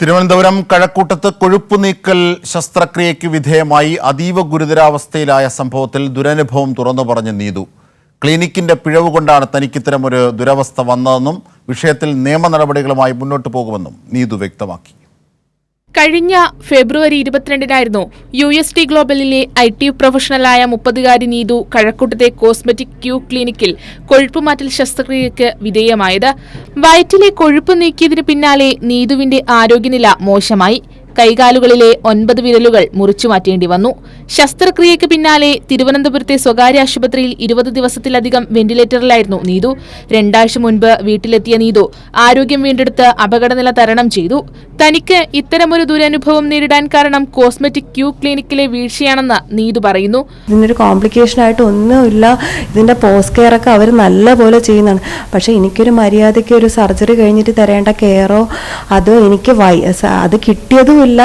തിരുവനന്തപുരം കഴക്കൂട്ടത്ത് കൊഴുപ്പ് നീക്കൽ ശസ്ത്രക്രിയയ്ക്ക് വിധേയമായി അതീവ ഗുരുതരാവസ്ഥയിലായ സംഭവത്തിൽ ദുരനുഭവം തുറന്നു പറഞ്ഞ നീതു. ക്ലിനിക്കിന്റെ പിഴവ് കൊണ്ടാണ് തനിക്കിത്തരം ഒരു ദുരവസ്ഥ വന്നതെന്നും വിഷയത്തിൽ നിയമ നടപടികളുമായി മുന്നോട്ടു പോകുമെന്നും നീതു വ്യക്തമാക്കി. കഴിഞ്ഞ ഫെബ്രുവരി ഇരുപത്തിരണ്ടിനായിരുന്നു യു എസ് ടി ഗ്ലോബലിലെ ഐ ടി പ്രൊഫഷണലായ മുപ്പതുകാരി നീതു കഴക്കൂട്ടത്തെ കോസ്മെറ്റിക് ക്യൂ ക്ലിനിക്കിൽ കൊഴുപ്പുമാറ്റൽ ശസ്ത്രക്രിയയ്ക്ക് വിധേയമായത്. വയറ്റിലെ കൊഴുപ്പ് നീക്കിയതിനു പിന്നാലെ നീതുവിന്റെ ആരോഗ്യനില മോശമായി. കൈകാലുകളിലെ ഒൻപത് വിരലുകൾ മുറിച്ചു മാറ്റേണ്ടി വന്നു. ശസ്ത്രക്രിയയ്ക്ക് പിന്നാലെ തിരുവനന്തപുരത്തെ സ്വകാര്യ ആശുപത്രിയിൽ ഇരുപത് ദിവസത്തിലധികം വെന്റിലേറ്ററിലായിരുന്നു നീതു. രണ്ടാഴ്ച മുൻപ് വീട്ടിലെത്തിയ നീതു ആരോഗ്യം വീണ്ടെടുത്ത് അപകടനില തരണം ചെയ്തു. തനിക്ക് ഇത്തരമൊരു ദുരനുഭവം നേരിടാൻ കാരണം കോസ്മെറ്റിക് ക്യൂ ക്ലിനിക്കിലെ വീഴ്ചയാണെന്ന് നീതു പറയുന്നു. ഇതിനൊരു കോംപ്ലിക്കേഷൻ ആയിട്ട് ഒന്നുമില്ല. ഇതിന്റെ പോസ്റ്റ് കെയർ ഒക്കെ അവർ നല്ല പോലെ ചെയ്യുന്നതാണ്. പക്ഷേ എനിക്കൊരു മര്യാദയ്ക്ക് ഒരു സർജറി കഴിഞ്ഞിട്ട് തരേണ്ട കെയറോ അതോ എനിക്ക് അത് കിട്ടിയതും കിട്ടിയതുമില്ല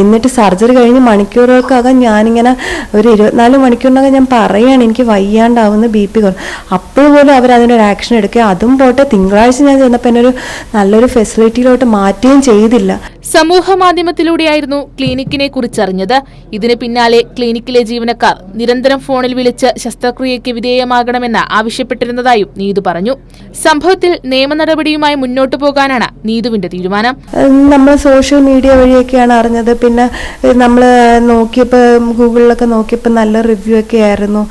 എന്നിട്ട് സർജറി കഴിഞ്ഞ് മണിക്കൂറുകൾക്കകം ഞാനിങ്ങനെ ഒരു ഇരുപത്തിനാല് മണിക്കൂറിനകം ഞാൻ പറയുകയാണ് എനിക്ക് വയ്യാണ്ടാവുന്ന ബി പി കുറവ് അപ്പോൾ പോലും അവർ ഒരു ആക്ഷൻ എടുക്കുക. അതും പോട്ടെ തിങ്കളാഴ്ച ഞാൻ ചെന്നപ്പോൾ എന്നൊരു നല്ലൊരു ഫെസിലിറ്റിയിലോട്ട് മാറ്റുകയും ചെയ്തില്ല. സമൂഹ മാധ്യമത്തിലൂടെയായിരുന്നു ക്ലിനിക്കിനെ കുറിച്ചറിഞ്ഞത്. ഇതിന് പിന്നാലെ ക്ലിനിക്കിലെ ജീവനക്കാർ നിരന്തരം ഫോണിൽ വിളിച്ച് ശസ്ത്രക്രിയയ്ക്ക് വിധേയമാകണമെന്ന് ആവശ്യപ്പെട്ടിരുന്നതായും നീതു പറഞ്ഞു. സംഭവത്തിൽ നിയമ നടപടിയുമായി മുന്നോട്ടു പോകാനാണ് നീതുവിന്റെ തീരുമാനം. നമ്മൾ സോഷ്യൽ മീഡിയ വഴിയൊക്കെയാണ് അറിഞ്ഞത്. പിന്നെ നമ്മൾ നോക്കിയപ്പോൾ ഗൂഗിളിലൊക്കെ നോക്കിയപ്പോൾ നല്ല റിവ്യൂ ഒക്കെ ആയിരുന്നു.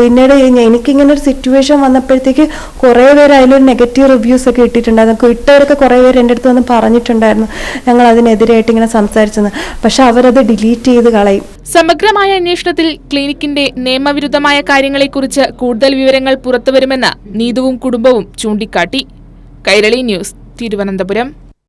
പിന്നീട് എനിക്കിങ്ങനെ ഒരു സിറ്റുവേഷൻ വന്നപ്പോഴത്തേക്ക് കുറേ പേര് അതിലൊരു നെഗറ്റീവ് റിവ്യൂസ് ഒക്കെ ഇട്ടിട്ടുണ്ടായിരുന്നു. ഇട്ടവരൊക്കെ കുറേ പേര് എന്റെ അടുത്ത് വന്ന് പറഞ്ഞിട്ടുണ്ടായിരുന്നു. ഞങ്ങൾ അതിനെതിരായിട്ട് ഇങ്ങനെ സംസാരിച്ചെന്ന്. പക്ഷെ അവരത് ഡിലീറ്റ് ചെയ്ത് കളയും. സമഗ്രമായ അന്വേഷണത്തിൽ ക്ലിനിക്കിന്റെ നിയമവിരുദ്ധമായ കാര്യങ്ങളെക്കുറിച്ച് കൂടുതൽ വിവരങ്ങൾ പുറത്തുവരുമെന്ന് നീതുവും കുടുംബവും ചൂണ്ടിക്കാട്ടി. കൈരളി ന്യൂസ് തിരുവനന്തപുരം.